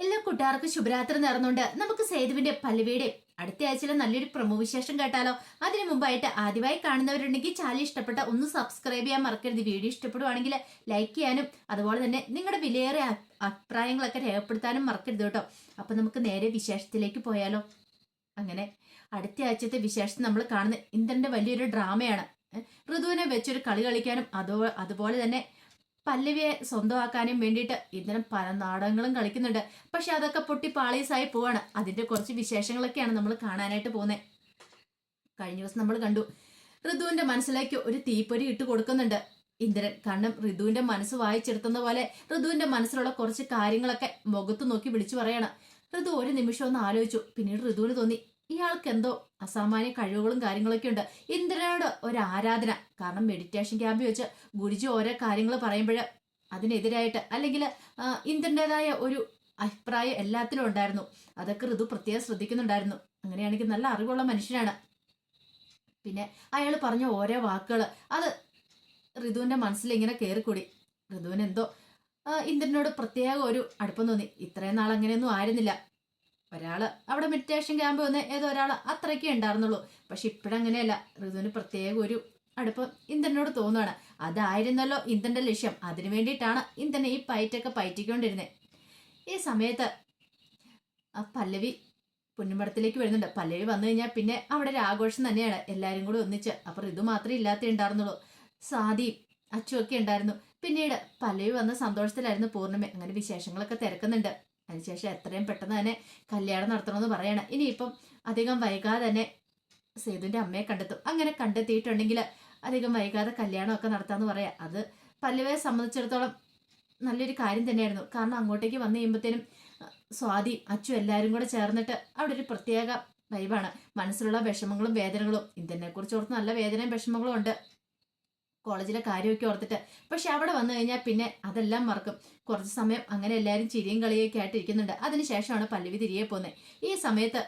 എല്ലാ കൂട്ടുകാർക്കും ശുഭരാത്രി നേർന്നുകൊണ്ട് നമുക്ക് സേതുവിന്റെ പല്ലവിയുടെ അടുത്ത ആഴ്ചയിലെ നല്ലൊരു പ്രമോ വിശേഷം കേട്ടാലോ. അതിനു മുമ്പായിട്ട് ആദ്യമായി കാണുന്നവരുണ്ടെങ്കിൽ ചാനൽ ഇഷ്ടപ്പെട്ട ഒന്ന് സബ്സ്ക്രൈബ് ചെയ്യാൻ മറക്കരുത്. വീഡിയോ ഇഷ്ടപ്പെടുവാണെങ്കിൽ ലൈക്ക് ചെയ്യാനും അതുപോലെ തന്നെ നിങ്ങളുടെ വിലയേറെ അഭി- അഭിപ്രായങ്ങളൊക്കെ രേഖപ്പെടുത്താനും മറക്കരുത് കേട്ടോ. അപ്പൊ നമുക്ക് നേരെ വിശേഷത്തിലേക്ക് പോയാലോ. അങ്ങനെ അടുത്ത ആഴ്ചത്തെ വിശേഷത്തിൽ നമ്മൾ കാണുന്ന ഇന്ദ്രന്റെ വലിയൊരു ഡ്രാമയാണ് ഋതുവിനെ വെച്ചൊരു കളി കളിക്കാനും അതോ അതുപോലെ തന്നെ പല്ലവിയെ സ്വന്തമാക്കാനും വേണ്ടിയിട്ട് ഇന്ദ്രൻ പല നാടകങ്ങളും കളിക്കുന്നുണ്ട്. പക്ഷെ അതൊക്കെ പൊട്ടി പാളീസായി പോവാണ്. അതിന്റെ കുറച്ച് വിശേഷങ്ങളൊക്കെയാണ് നമ്മൾ കാണാനായിട്ട് പോകുന്നത് കഴിഞ്ഞ ദിവസം നമ്മൾ കണ്ടു. ഋതുവിന്റെ മനസ്സിലേക്ക് ഒരു തീപ്പൊരി ഇട്ട് കൊടുക്കുന്നുണ്ട്. ഇന്ദ്രൻ കാരണം ഋതുവിന്റെ മനസ്സ് വായിച്ചെടുത്തുന്ന പോലെ ഋതുവിന്റെ മനസ്സിലുള്ള കുറച്ച് കാര്യങ്ങളൊക്കെ മുഖത്ത് നോക്കി വിളിച്ചു പറയാണ്. ഋതു ഒരു നിമിഷം ഒന്ന് ആലോചിച്ചു. പിന്നീട് ഋതുവിന് തോന്നി ഇയാൾക്ക് എന്തോ അസാമാന്യ കഴിവുകളും കാര്യങ്ങളൊക്കെ ഉണ്ട്. ഇന്ദ്രനോട് ഒരു ആരാധന. കാരണം മെഡിറ്റേഷൻ ക്യാമ്പ് വെച്ച് ഗുരുജി ഓരോ കാര്യങ്ങൾ പറയുമ്പോൾ അതിനെതിരായിട്ട് അല്ലെങ്കിൽ ഇന്ദ്രന്റെതായ ഒരു അഭിപ്രായം എല്ലാത്തിലും ഉണ്ടായിരുന്നു. അതൊക്കെ ഋതു പ്രത്യേകം ശ്രദ്ധിക്കുന്നുണ്ടായിരുന്നു. അങ്ങനെയാണെങ്കിൽ നല്ല അറിവുള്ള മനുഷ്യനാണ്. പിന്നെ അയാൾ പറഞ്ഞ ഓരോ വാക്കുകൾ അത് ഋതുവിന്റെ മനസ്സിൽ ഇങ്ങനെ കയറിക്കൂടി ഋതുവിന് എന്തോ ഇന്ദ്രനോട് പ്രത്യേക ഒരു അടുപ്പം തോന്നി. ഇത്രയും നാൾ അങ്ങനെയൊന്നും ആയിരുന്നില്ല. ഒരാൾ അവിടെ മെഡിറ്റേഷൻ ക്യാമ്പ് വന്ന് ഏതോ ഒരാൾ അത്രയ്ക്കേ ഉണ്ടായിരുന്നുള്ളൂ. പക്ഷെ ഇപ്പോഴങ്ങനെയല്ല. ഋതുവിന് പ്രത്യേക ഒരു അടുപ്പം ഇന്ദ്രനോട് തോന്നുകയാണ് അതായിരുന്നല്ലോ ഇന്ദ്രന്റെ ലക്ഷ്യം. അതിനു വേണ്ടിയിട്ടാണ് ഇന്ദ്രനെ ഈ പയറ്റൊക്കെ പയറ്റിക്കൊണ്ടിരുന്നത് ഈ സമയത്ത് ആ പല്ലവി പുന്നമ്പടത്തിലേക്ക് വരുന്നുണ്ട്. പല്ലവി വന്നു കഴിഞ്ഞാൽ പിന്നെ അവിടെ ഒരു ആഘോഷം തന്നെയാണ്. എല്ലാവരും കൂടി ഒന്നിച്ച്. അപ്പൊ ഋതു മാത്രമേ ഇല്ലാത്ത ഉണ്ടായിരുന്നുള്ളൂ. സാദിയും അച്ചുമൊക്കെ ഉണ്ടായിരുന്നു. പിന്നീട് പല്ലവി വന്ന സന്തോഷത്തിലായിരുന്നു പൂർണിമ. അങ്ങനെ വിശേഷങ്ങളൊക്കെ തിരക്കുന്നുണ്ട്. അതിനുശേഷം എത്രയും പെട്ടെന്ന് തന്നെ കല്യാണം നടത്തണമെന്ന് പറയണം. ഇനിയിപ്പം അധികം വൈകാതെ തന്നെ സേതുവിന്റെ അമ്മയെ കണ്ടെത്തും. അങ്ങനെ കണ്ടെത്തിയിട്ടുണ്ടെങ്കിൽ അധികം വൈകാതെ കല്യാണമൊക്കെ നടത്താമെന്ന് പറയാം. അത് പല്ലവയെ സംബന്ധിച്ചിടത്തോളം നല്ലൊരു കാര്യം തന്നെയായിരുന്നു. കാരണം അങ്ങോട്ടേക്ക് വന്നു കഴിയുമ്പോഴത്തേനും സ്വാതി അച്ചു എല്ലാവരും കൂടെ ചേർന്നിട്ട് അവിടെ ഒരു പ്രത്യേക വൈബാണ് മനസ്സിലുള്ള വിഷമങ്ങളും വേദനകളും. ഇതിനെക്കുറിച്ച് ഓർത്ത് നല്ല വേദനയും വിഷമങ്ങളും ഉണ്ട്. കോളേജിലെ കാര്യമൊക്കെ ഓർത്തിട്ട്. പക്ഷെ അവിടെ വന്നു കഴിഞ്ഞാൽ പിന്നെ അതെല്ലാം മറക്കും. കുറച്ച് സമയം അങ്ങനെ എല്ലാവരും ചിരിയും കളിയൊക്കെ ആയിട്ടിരിക്കുന്നുണ്ട് അതിനുശേഷമാണ് പല്ലവി തിരികെ പോകുന്നത്. ഈ സമയത്ത്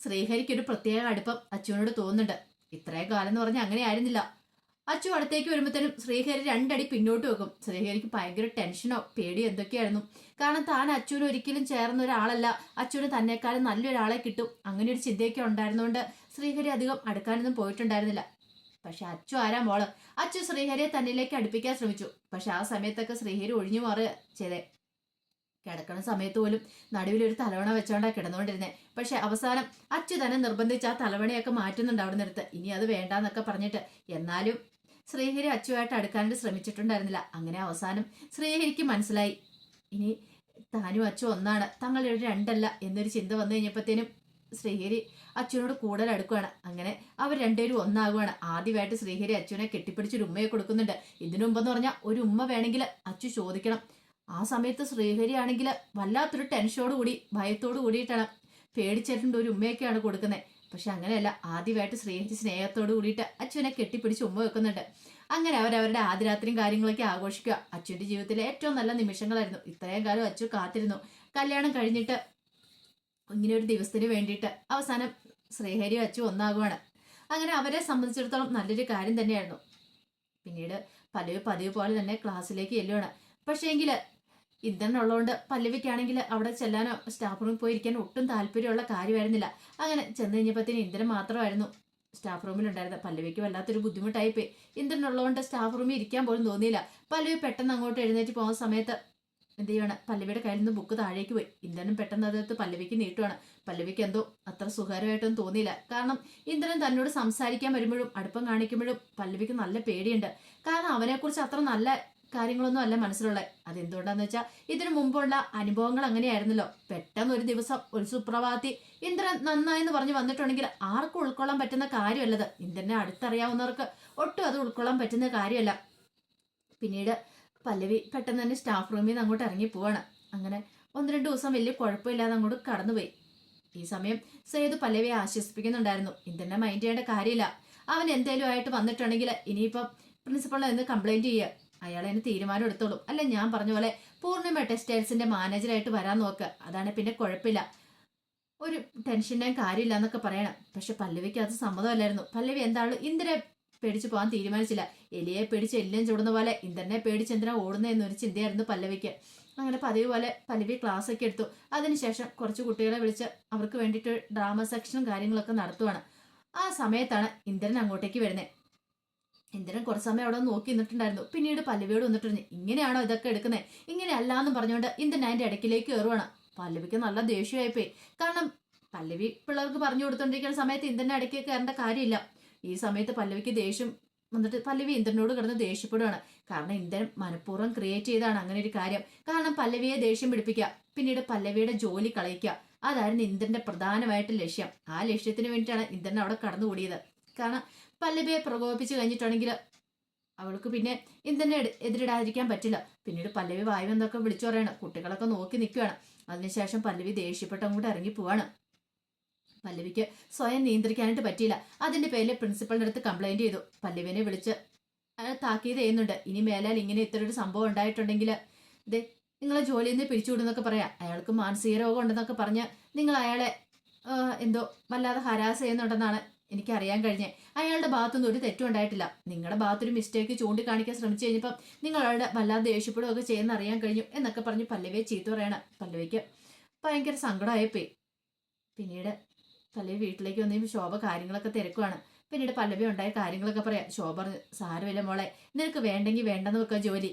ശ്രീഹരിക്ക് ഒരു പ്രത്യേക അടുപ്പം അച്ചുവിനോട് തോന്നുന്നുണ്ട്. ഇത്രയും കാലം എന്ന് പറഞ്ഞാൽ അങ്ങനെ ആയിരുന്നില്ല. അച്ചു അടുത്തേക്ക് വരുമ്പോഴത്തേനും ശ്രീഹരി രണ്ടടി പിന്നോട്ട് വെക്കും. ശ്രീഹരിക്ക് ഭയങ്കര ടെൻഷനോ പേടിയോ എന്തൊക്കെയായിരുന്നു. കാരണം താൻ അച്ചുവിന് ഒരിക്കലും ചേർന്ന ഒരാളല്ല. അച്ചുവിന് തന്നെക്കാളും നല്ലൊരാളെ കിട്ടും. അങ്ങനെ ഒരു ചിന്തയൊക്കെ ഉണ്ടായിരുന്നുകൊണ്ട് ശ്രീഹരി അധികം അടുക്കാനൊന്നും പോയിട്ടുണ്ടായിരുന്നില്ല. പക്ഷെ അച്ചു ആരാ മോൾ? അച്ചു ശ്രീഹരിയെ തന്നിലേക്ക് അടുപ്പിക്കാൻ ശ്രമിച്ചു. പക്ഷെ ആ സമയത്തൊക്കെ ശ്രീഹരി ഒഴിഞ്ഞു മാറുക ചെയ്തേ. കിടക്കണ സമയത്ത് പോലും നടുവിൽ ഒരു തലവണ വെച്ചോണ്ടാ കിടന്നുകൊണ്ടിരുന്നേ. പക്ഷെ അവസാനം അച്ചു തന്നെ നിർബന്ധിച്ച് ആ തലവണയൊക്കെ മാറ്റുന്നുണ്ട് അവിടെ നിന്നെടുത്ത് ഇനി അത് വേണ്ടാന്നൊക്കെ പറഞ്ഞിട്ട് എന്നാലും ശ്രീഹരി അച്ചുവായിട്ട് അടുക്കാനായിട്ട് ശ്രമിച്ചിട്ടുണ്ടായിരുന്നില്ല. അങ്ങനെ അവസാനം ശ്രീഹരിക്ക് മനസ്സിലായി. ഇനി താനും അച്ചു ഒന്നാണ്. തങ്ങളുടെ രണ്ടല്ല എന്നൊരു ചിന്ത വന്നു കഴിഞ്ഞപ്പോഴത്തേനും ശ്രീഹരി അച്ഛനോട് കൂടുതൽ അടുക്കുകയാണ് അങ്ങനെ അവർ രണ്ടുപേരും ഒന്നാകുകയാണ് ആദ്യമായിട്ട് ശ്രീഹരി അച്ഛനെ കെട്ടിപ്പിടിച്ചൊരു ഉമ്മയെ കൊടുക്കുന്നുണ്ട്. ഇതിനു മുമ്പെന്ന് പറഞ്ഞാൽ ഒരു ഉമ്മ വേണമെങ്കിൽ അച്ഛു ചോദിക്കണം. ആ സമയത്ത് ശ്രീഹരി ആണെങ്കിൽ വല്ലാത്തൊരു ടെൻഷനോട് കൂടി ഭയത്തോട് കൂടിയിട്ടാണ് പേടിച്ചിട്ടുണ്ട് ഒരു ഉമ്മയൊക്കെയാണ് കൊടുക്കുന്നത്. പക്ഷെ അങ്ങനെയല്ല. ആദ്യമായിട്ട് ശ്രീഹരി സ്നേഹത്തോട് കൂടിയിട്ട് അച്ഛനെ കെട്ടിപ്പിടിച്ച് ഉമ്മ വെക്കുന്നുണ്ട്. അങ്ങനെ അവരവരുടെ ആദ്യരാത്രിയും കാര്യങ്ങളൊക്കെ ആഘോഷിക്കുക. അച്ഛന്റെ ജീവിതത്തിലെ ഏറ്റവും നല്ല നിമിഷങ്ങളായിരുന്നു. ഇത്രയും കാലം അച്ചു കാത്തിരുന്നു. കല്യാണം കഴിഞ്ഞിട്ട് ഇങ്ങനെ ഒരു ദിവസത്തിന് വേണ്ടിയിട്ട് അവസാനം ശ്രീഹരി അച്ചു ഒന്നാകുവാണ്. അങ്ങനെ അവരെ സംബന്ധിച്ചിടത്തോളം നല്ലൊരു കാര്യം തന്നെയായിരുന്നു. പിന്നീട് പല്ലവി പതിവ് പോലെ തന്നെ ക്ലാസ്സിലേക്ക് ചെല്ലുവാണ്. പക്ഷേങ്കിൽ എങ്കിൽ ഉള്ളതുകൊണ്ട് പല്ലവിക്കാണെങ്കിൽ അവിടെ ചെല്ലാനോ സ്റ്റാഫ് റൂമിൽ പോയി ഇരിക്കാൻ ഒട്ടും താല്പര്യമുള്ള കാര്യമായിരുന്നില്ല. അങ്ങനെ ചെന്ന് കഴിഞ്ഞപ്പോഴത്തേന് ഇന്ധനം മാത്രമായിരുന്നു സ്റ്റാഫ് റൂമിൽ ഉണ്ടായിരുന്നത് പല്ലവിക്ക് വല്ലാത്തൊരു ബുദ്ധിമുട്ടായി പോയി ഇന്ദ്രനുള്ളതുകൊണ്ട് സ്റ്റാഫ് റൂമിൽ ഇരിക്കാൻ പോലും തോന്നിയില്ല. പല്ലവി പെട്ടെന്ന് അങ്ങോട്ട് എഴുന്നേറ്റ് പോകുന്ന സമയത്ത് എന്ത് ചെയ്യണം? പല്ലവിയുടെ കയ്യിൽ നിന്ന് ബുക്ക് താഴേക്ക് പോയി. ഇന്ദ്രനും പെട്ടെന്ന് അതെടുത്ത് പല്ലവിക്ക് നീട്ടുവാണ്. പല്ലവിക്ക് എന്തോ അത്ര സുഖകരമായിട്ടൊന്നും തോന്നിയില്ല. കാരണം ഇന്ദ്രൻ തന്നോട് സംസാരിക്കാൻ വരുമ്പോഴും അടുപ്പം കാണിക്കുമ്പോഴും പല്ലവിക്ക് നല്ല പേടിയുണ്ട്. കാരണം അവനെക്കുറിച്ച് അത്ര നല്ല കാര്യങ്ങളൊന്നും അല്ല മനസ്സിലുള്ളത്. അതെന്തുകൊണ്ടാന്ന് വെച്ചാൽ ഇതിനു മുമ്പുള്ള അനുഭവങ്ങൾ അങ്ങനെയായിരുന്നല്ലോ. പെട്ടെന്ന് ഒരു ദിവസം ഒരു സുപ്രഭാതി ഇന്ദ്രൻ നന്നായെന്ന് പറഞ്ഞു വന്നിട്ടുണ്ടെങ്കിൽ ആർക്കും ഉൾക്കൊള്ളാൻ പറ്റുന്ന കാര്യമല്ലത്. ഇന്ദ്രനെ അടുത്തറിയാവുന്നവർക്ക് ഒട്ടും അത് ഉൾക്കൊള്ളാൻ പറ്റുന്ന കാര്യമല്ല. പിന്നീട് പല്ലവി പെട്ടെന്ന് തന്നെ സ്റ്റാഫ് റൂമിൽ നിന്ന് അങ്ങോട്ട് ഇറങ്ങി പോവാണ്. അങ്ങനെ ഒന്ന് രണ്ട് ദിവസം വലിയ കുഴപ്പമില്ലാതെ അങ്ങോട്ട് കടന്നുപോയി. ഈ സമയം സേതു പല്ലവിയെ ആശ്വസിപ്പിക്കുന്നുണ്ടായിരുന്നു. ഇന്ദ്രനെ മൈൻഡ് ചെയ്യേണ്ട കാര്യമില്ല. അവൻ എന്തേലും ആയിട്ട് വന്നിട്ടുണ്ടെങ്കിൽ ഇനിയിപ്പം പ്രിൻസിപ്പളിനെ ഒന്ന് കംപ്ലൈന്റ് ചെയ്യുക അയാൾ അതിന് തീരുമാനം എടുത്തോളും. അല്ല ഞാൻ പറഞ്ഞ പോലെ പൂർണിമ ടെക്സ്റ്റൈൽസിന്റെ മാനേജറായിട്ട് വരാൻ നോക്ക്. അതാണ് പിന്നെ കുഴപ്പമില്ല. ഒരു ടെൻഷന്റെയും കാര്യമില്ല എന്നൊക്കെ പറയണം. പക്ഷെ പല്ലവിക്ക് അത് സമ്മതമല്ലായിരുന്നു. പല്ലവി എന്താണ് ഇന്ദ്രനെ പേടിച്ച് പോകാൻ തീരുമാനിച്ചില്ല. എലിയെ പേടിച്ച് എല്ലാം ചൂടുന്ന പോലെ ഇന്ദ്രനെ പേടിച്ച് എന്തിനാ ഓടുന്നതെന്നൊരു ചിന്തയായിരുന്നു പല്ലവിക്ക്. അങ്ങനെ പതിവ് പോലെ പല്ലവി ക്ലാസ് ഒക്കെ എടുത്തു. അതിനുശേഷം കുറച്ച് കുട്ടികളെ വിളിച്ച് അവർക്ക് വേണ്ടിയിട്ട് ഡ്രാമ സെക്ഷനും കാര്യങ്ങളൊക്കെ നടത്തുവാണ്. ആ സമയത്താണ് ഇന്ദ്രൻ അങ്ങോട്ടേക്ക് വരുന്നത് ഇന്ദ്രൻ കുറച്ച് സമയം അവിടെ നോക്കി നിന്നിട്ടുണ്ടായിരുന്നു. പിന്നീട് പല്ലവിയോട് വന്നിട്ടുണ്ട് ഇങ്ങനെയാണോ ഇതൊക്കെ എടുക്കുന്നത് ഇങ്ങനെ എന്ന് പറഞ്ഞുകൊണ്ട് ഇന്ദ്രൻ അതിന്റെ ഇടയ്ക്കിലേക്ക് കയറുവാണ് പല്ലവിക്ക് നല്ല ദേഷ്യമായിപ്പോയി. കാരണം പല്ലവി പിള്ളേർക്ക് പറഞ്ഞു കൊടുത്തോണ്ടിരിക്കുന്ന സമയത്ത് ഇന്ദ്രന്റെ ഇടയ്ക്ക് കയറേണ്ട കാര്യമില്ല. ഈ സമയത്ത് പല്ലവിക്ക് ദേഷ്യം വന്നിട്ട് പല്ലവി ഇന്ദ്രനോട് കിടന്ന് ദേഷ്യപ്പെടുകയാണ് കാരണം ഇന്ദ്രൻ മനഃപൂർവം ക്രിയേറ്റ് ചെയ്താണ് അങ്ങനെ ഒരു കാര്യം. കാരണം പല്ലവിയെ ദേഷ്യം പിടിപ്പിക്കുക പിന്നീട് പല്ലവിയുടെ ജോലി കളയിക്കുക. അതായിരുന്നു ഇന്ദ്രന്റെ പ്രധാനമായിട്ട് ലക്ഷ്യം. ആ ലക്ഷ്യത്തിന് വേണ്ടിയിട്ടാണ് ഇന്ദ്രൻ അവിടെ കടന്നുകൂടിയത്. കാരണം പല്ലവിയെ പ്രകോപിപ്പിച്ച് കഴിഞ്ഞിട്ടുണ്ടെങ്കിൽ അവൾക്ക് പിന്നെ ഇന്ദ്രനെ എതിരിടാതിരിക്കാൻ പറ്റില്ല. പിന്നീട് പല്ലവി വായുവെന്നൊക്കെ വിളിച്ചു പറയണം. കുട്ടികളൊക്കെ നോക്കി നിൽക്കുകയാണ് അതിനുശേഷം പല്ലവി ദേഷ്യപ്പെട്ട് അങ്ങോട്ട് ഇറങ്ങി പോവാണ്. പല്ലവിക്ക് സ്വയം നിയന്ത്രിക്കാനായിട്ട് പറ്റിയില്ല. അതിന്റെ പേരിൽ പ്രിൻസിപ്പളിന്റെ അടുത്ത് കംപ്ലൈന്റ് ചെയ്തു. പല്ലവിനെ വിളിച്ച് താക്കീത് ചെയ്യുന്നുണ്ട്. ഇനി മേലാൽ ഇങ്ങനെ ഇത്ര ഒരു സംഭവം ഉണ്ടായിട്ടുണ്ടെങ്കിൽ ഇതേ നിങ്ങളെ ജോലിയിൽ നിന്ന് പിരിച്ചുവിടുന്നൊക്കെ പറയാം. അയാൾക്ക് മാനസിക രോഗം ഉണ്ടെന്നൊക്കെ പറഞ്ഞ് നിങ്ങൾ അയാളെ എന്തോ വല്ലാതെ ഹരാസ് ചെയ്യുന്നുണ്ടെന്നാണ് എനിക്കറിയാൻ കഴിഞ്ഞേ. അയാളുടെ ഭാഗത്തുനിന്ന് ഒരു തെറ്റും ഉണ്ടായിട്ടില്ല. നിങ്ങളുടെ ഭാഗത്തൊരു മിസ്റ്റേക്ക് ചൂണ്ടിക്കാണിക്കാൻ ശ്രമിച്ചു കഴിഞ്ഞപ്പം നിങ്ങൾ അയാളുടെ വല്ലാതെ ദേഷ്യപ്പെടുകയൊക്കെ ചെയ്യുന്ന അറിയാൻ കഴിഞ്ഞു എന്നൊക്കെ പറഞ്ഞ് പല്ലവിയെ ചീത്ത പറയണം. പല്ലവിക്ക് ഭയങ്കര സങ്കടമായപ്പോയി. പിന്നീട് പല്ലവി വീട്ടിലേക്ക് വന്നു ശോഭ കാര്യങ്ങളൊക്കെ തിരക്കുവാണ്. പിന്നീട് പല്ലവി ഉണ്ടായ കാര്യങ്ങളൊക്കെ പറയാം. ശോഭ പറഞ്ഞു സാരമില്ല മോളെ നിനക്ക് വേണ്ടെങ്കിൽ വേണ്ടെന്ന് വെക്കുക ജോലി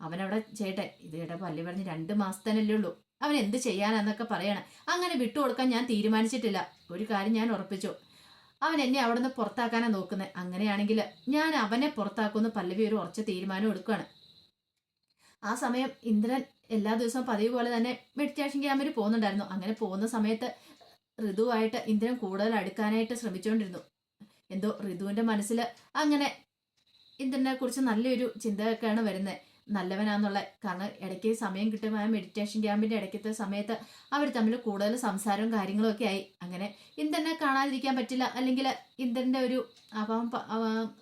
അവനവിടെ ചേട്ടെ ഇത് കേട്ട പല്ലവി പറഞ്ഞ് രണ്ട് മാസത്തേനല്ലേ ഉള്ളൂ. അവൻ എന്ത് ചെയ്യാനാന്നൊക്കെ പറയണം. അങ്ങനെ വിട്ടുകൊടുക്കാൻ ഞാൻ തീരുമാനിച്ചിട്ടില്ല. ഒരു കാര്യം ഞാൻ ഉറപ്പിച്ചു. അവൻ എന്നെ അവിടെ നിന്ന് പുറത്താക്കാനാ നോക്കുന്നത് അങ്ങനെയാണെങ്കിൽ ഞാൻ അവനെ പുറത്താക്കുമെന്ന് പല്ലവി ഒരു ഉറച്ച തീരുമാനം എടുക്കുകയാണ് ആ സമയം ഇന്ദ്രൻ എല്ലാ ദിവസവും പതിവ് പോലെ തന്നെ മെഡിറ്റേഷൻ ക്യാമ്പിൽ പോകുന്നുണ്ടായിരുന്നു. അങ്ങനെ പോകുന്ന സമയത്ത് ഋതുവായിട്ട് ഇന്ദ്രൻ കൂടുതൽ അടുക്കാനായിട്ട് ശ്രമിച്ചുകൊണ്ടിരുന്നു എന്തോ ഋതുവിന്റെ മനസ്സിൽ അങ്ങനെ ഇന്ദ്രനെ കുറിച്ച് നല്ലൊരു ചിന്തയൊക്കെയാണ് വരുന്നത് നല്ലവനാന്നുള്ള കാരണം ഇടയ്ക്ക് സമയം കിട്ടുമ്പോൾ ആ മെഡിറ്റേഷൻ ക്യാമ്പിന്റെ ഇടയ്ക്കത്തെ സമയത്ത് അവർ തമ്മിൽ കൂടുതൽ സംസാരവും കാര്യങ്ങളും ഒക്കെ ആയി. അങ്ങനെ ഇന്ദ്രനെ കാണാതിരിക്കാൻ പറ്റില്ല. അല്ലെങ്കിൽ ഇന്ദ്രന്റെ ഒരു അഭാവം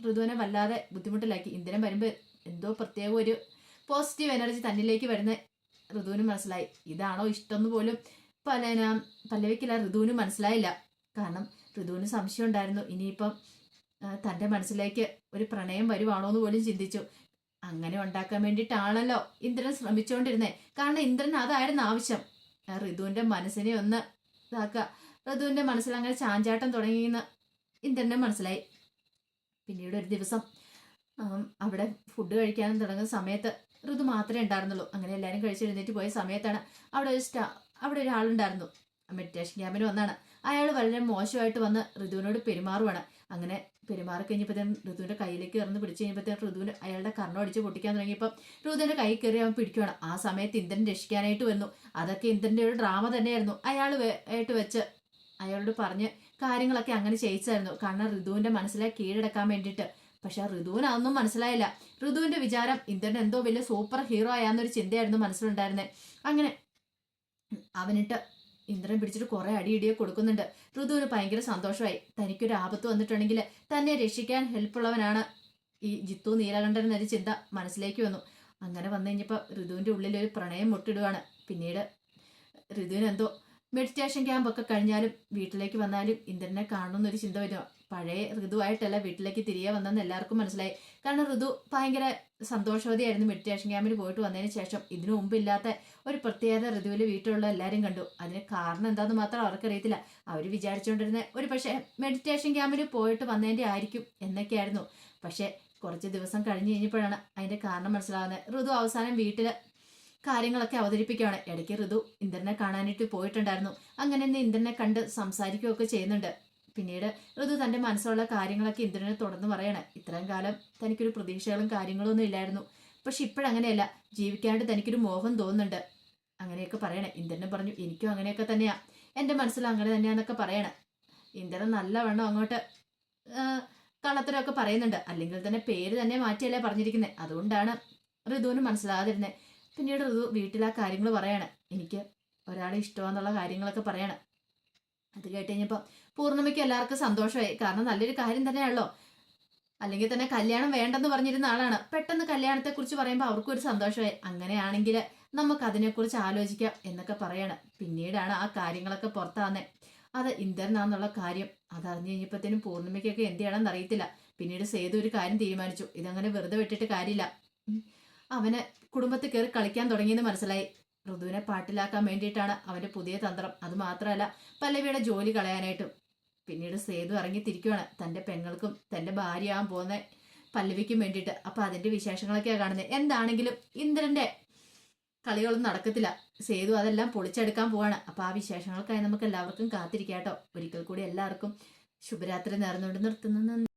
ഋതുവിനെ വല്ലാതെ ബുദ്ധിമുട്ടിലാക്കി. ഇന്ദ്രൻ വരുമ്പോൾ എന്തോ പ്രത്യേക ഒരു പോസിറ്റീവ് എനർജി തന്നിലേക്ക് വരുന്ന ഋതുവിന് മനസ്സിലായി. ഇതാണോ ഇഷ്ടം പോലും പല പല്ലവിക്കില്ല ഋതുവിന് മനസ്സിലായില്ല. കാരണം ഋതുവിന് സംശയം ഉണ്ടായിരുന്നു. ഇനിയിപ്പം തന്റെ മനസ്സിലേക്ക് ഒരു പ്രണയം വരുവാണോ എന്ന് പോലും ചിന്തിച്ചു. അങ്ങനെ ഉണ്ടാക്കാൻ വേണ്ടിയിട്ടാണല്ലോ ഇന്ദ്രൻ ശ്രമിച്ചുകൊണ്ടിരുന്നത് കാരണം ഇന്ദ്രൻ അതായിരുന്നു ആവശ്യം. ഋതുവിന്റെ മനസ്സിനെ ഒന്ന് ഇതാക്കുക. ഋതുവിന്റെ മനസ്സിൽ അങ്ങനെ ചാഞ്ചാട്ടം തുടങ്ങിയെന്ന് ഇന്ദ്രനെ മനസ്സിലായി. പിന്നീട് ഒരു ദിവസം അവിടെ ഫുഡ് കഴിക്കാനും തുടങ്ങുന്ന സമയത്ത് ഋതു മാത്രമേ ഉണ്ടായിരുന്നുള്ളൂ. അങ്ങനെ എല്ലാവരും കഴിച്ചെഴുന്നേറ്റ് പോയ സമയത്താണ് അവിടെ ഒരു സ്റ്റാ അവിടെ ഒരാളുണ്ടായിരുന്നു. മെഡിറ്റേഷൻ ക്യാമ്പിന് വന്നാണ്. അയാൾ വളരെ മോശമായിട്ട് വന്ന് ഋതുവിനോട് പെരുമാറുവാണ്. അങ്ങനെ പെരുമാറി കഴിഞ്ഞപ്പോഴത്തേനും ഋതുവിന്റെ കയ്യിലേക്ക് ഇറന്ന് പിടിച്ചു കഴിഞ്ഞപ്പോഴത്തേനും ഋതുവിന് അയാളുടെ കർണം അടിച്ച് പൊട്ടിക്കാൻ തുടങ്ങിയപ്പോൾ ഋതുവിന്റെ കൈ കയറി അവൻ പിടിക്കുകയാണ് ആ സമയത്ത് ഇന്ദ്രൻ രക്ഷിക്കാനായിട്ട് വന്നു. അതൊക്കെ ഇന്ദ്രന്റെ ഒരു ഡ്രാമ തന്നെയായിരുന്നു. അയാൾ ആയിട്ട് വെച്ച് അയാളോട് പറഞ്ഞ് കാര്യങ്ങളൊക്കെ അങ്ങനെ ചെയ്യിച്ചായിരുന്നു. കാരണം ഋതുവിന്റെ മനസ്സിലെ കീഴടക്കാൻ വേണ്ടിയിട്ട്. പക്ഷെ ഋതുവിന് അതൊന്നും മനസ്സിലായില്ല. ഋതുവിന്റെ വിചാരം ഇന്ദ്രൻ എന്തോ വലിയ സൂപ്പർ ഹീറോ ആയാന്നൊരു ചിന്തയായിരുന്നു മനസ്സിലുണ്ടായിരുന്നത് അങ്ങനെ അവനിട്ട് ഇന്ദ്രൻ പിടിച്ചിട്ട് കുറെ അടിയിടിയെ കൊടുക്കുന്നുണ്ട്. ഋതുവിന് ഭയങ്കര സന്തോഷമായി. തനിക്കൊരു ആപത്ത് വന്നിട്ടുണ്ടെങ്കിൽ തന്നെ രക്ഷിക്കാൻ ഹെൽപ്പുള്ളവനാണ് ഈ ജിത്തു നീലകണ്ഠൻ എന്നൊരു ചിന്ത മനസ്സിലേക്ക് വന്നു. അങ്ങനെ വന്നു കഴിഞ്ഞപ്പോൾ ഋതുവിന്റെ ഉള്ളിൽ ഒരു പ്രണയം മുട്ടിടുവാണ്. പിന്നീട് ഋതുവിനെന്തോ മെഡിറ്റേഷൻ ക്യാമ്പൊക്കെ കഴിഞ്ഞാലും വീട്ടിലേക്ക് വന്നാലും ഇന്ദ്രനെ കാണണമെന്നൊരു ചിന്ത വരും പഴയ ഋതുവായിട്ടല്ല വീട്ടിലേക്ക് തിരികെ വന്നെന്ന് എല്ലാവർക്കും മനസ്സിലായി. കാരണം ഋതു ഭയങ്കര സന്തോഷവതിയായിരുന്നു. മെഡിറ്റേഷൻ ക്യാമ്പിൽ പോയിട്ട് വന്നതിന് ശേഷം ഇതിനു മുമ്പില്ലാത്ത ഒരു പ്രത്യേകത ഋതുവിൽ വീട്ടിലുള്ള എല്ലാവരും കണ്ടു. അതിന് കാരണം എന്താണെന്ന് മാത്രം അവർക്കറിയത്തില്ല. അവർ വിചാരിച്ചുകൊണ്ടിരുന്ന ഒരു പക്ഷേ മെഡിറ്റേഷൻ ക്യാമ്പിൽ പോയിട്ട് വന്നതിന്റെ ആയിരിക്കും എന്നൊക്കെയായിരുന്നു. പക്ഷേ കുറച്ച് ദിവസം കഴിഞ്ഞ് കഴിഞ്ഞപ്പോഴാണ് അതിന്റെ കാരണം മനസ്സിലാകുന്നത്. ഋതു അവസാനം വീട്ടിൽ കാര്യങ്ങളൊക്കെ അവതരിപ്പിക്കുകയാണ്. ഇടയ്ക്ക് ഋതു ഇന്ദ്രനെ കാണാനായിട്ട് പോയിട്ടുണ്ടായിരുന്നു. അങ്ങനെ ഇന്ന് ഇന്ദ്രനെ കണ്ട് സംസാരിക്കുകയൊക്കെ ചെയ്യുന്നുണ്ട്. പിന്നീട് ഋതു തന്റെ മനസ്സിലുള്ള കാര്യങ്ങളൊക്കെ ഇന്ദ്രനെ തുടർന്ന് പറയണം. ഇത്രയും കാലം തനിക്കൊരു പ്രതീക്ഷകളും കാര്യങ്ങളും ഒന്നും ഇല്ലായിരുന്നു. പക്ഷെ ഇപ്പോഴങ്ങനെയല്ല. ജീവിക്കാണ്ട് തനിക്കൊരു മോഹം തോന്നുന്നുണ്ട്. അങ്ങനെയൊക്കെ പറയണേ. ഇന്ദ്രനെ പറഞ്ഞു എനിക്കും അങ്ങനെയൊക്കെ തന്നെയാ. എന്റെ മനസ്സിൽ അങ്ങനെ തന്നെയാണെന്നൊക്കെ പറയണേ. ഇന്ദ്രൻ നല്ലവണ്ണം അങ്ങോട്ട് കള്ളത്തരമൊക്കെ പറയുന്നുണ്ട്. അല്ലെങ്കിൽ തന്നെ പേര് തന്നെ മാറ്റിയല്ലേ പറഞ്ഞിരിക്കുന്നത് അതുകൊണ്ടാണ് ഋതുവിന് മനസ്സിലാകാതിരുന്നത് പിന്നീട് ഋതു വീട്ടിൽ ആ കാര്യങ്ങൾ പറയാണ്. എനിക്ക് ഒരാളെ ഇഷ്ടമാന്നുള്ള കാര്യങ്ങളൊക്കെ പറയണം. അത് കേട്ട് കഴിഞ്ഞപ്പോൾ പൂർണിമയ്ക്ക് എല്ലാവർക്കും സന്തോഷമായി. കാരണം നല്ലൊരു കാര്യം തന്നെയാണല്ലോ. അല്ലെങ്കിൽ തന്നെ കല്യാണം വേണ്ടെന്ന് പറഞ്ഞിരുന്ന ആളാണ്. പെട്ടെന്ന് കല്യാണത്തെക്കുറിച്ച് പറയുമ്പോൾ അവർക്കും ഒരു സന്തോഷമായി. അങ്ങനെയാണെങ്കിൽ നമുക്ക് അതിനെക്കുറിച്ച് ആലോചിക്കാം എന്നൊക്കെ പറയണം. പിന്നീടാണ് ആ കാര്യങ്ങളൊക്കെ പുറത്താന്നെ അത് ഇന്ദ്രനാന്നുള്ള കാര്യം അത് അറിഞ്ഞു കഴിഞ്ഞപ്പോഴത്തേനും പൂർണിമയ്ക്കൊക്കെ എന്ത് ചെയ്യണമെന്ന് അറിയത്തില്ല. പിന്നീട് സേതു ഒരു കാര്യം തീരുമാനിച്ചു. ഇതങ്ങനെ വെറുതെ വിട്ടിട്ട് കാര്യമില്ല. അവനെ കുടുംബത്തിൽ കയറി കളിക്കാൻ തുടങ്ങിയെന്ന് മനസ്സിലായി. ഋതുവിനെ പാട്ടിലാക്കാൻ വേണ്ടിയിട്ടാണ് അവന്റെ പുതിയ തന്ത്രം. അത് മാത്രമല്ല പല്ലവിയുടെ ജോലി കളയാനായിട്ടും. പിന്നീട് സേതു ഇറങ്ങി തിരിക്കുവാണ് തന്റെ പെങ്ങൾക്കും തന്റെ ഭാര്യയാകാൻ പോകുന്ന പല്ലവിക്കും വേണ്ടിയിട്ട്. അപ്പൊ അതിന്റെ വിശേഷങ്ങളൊക്കെയാണ് കാണുന്നത് എന്താണെങ്കിലും ഇന്ദ്രന്റെ കളികളൊന്നും നടക്കത്തില്ല. സേതു അതെല്ലാം പൊളിച്ചെടുക്കാൻ പോവാണ്. അപ്പൊ ആ വിശേഷങ്ങൾക്കായി നമുക്ക് എല്ലാവർക്കും കാത്തിരിക്കാട്ടോ ഒരിക്കൽ കൂടി എല്ലാവർക്കും ശുഭരാത്രി നേർന്നുകൊണ്ട് നിർത്തുന്നു.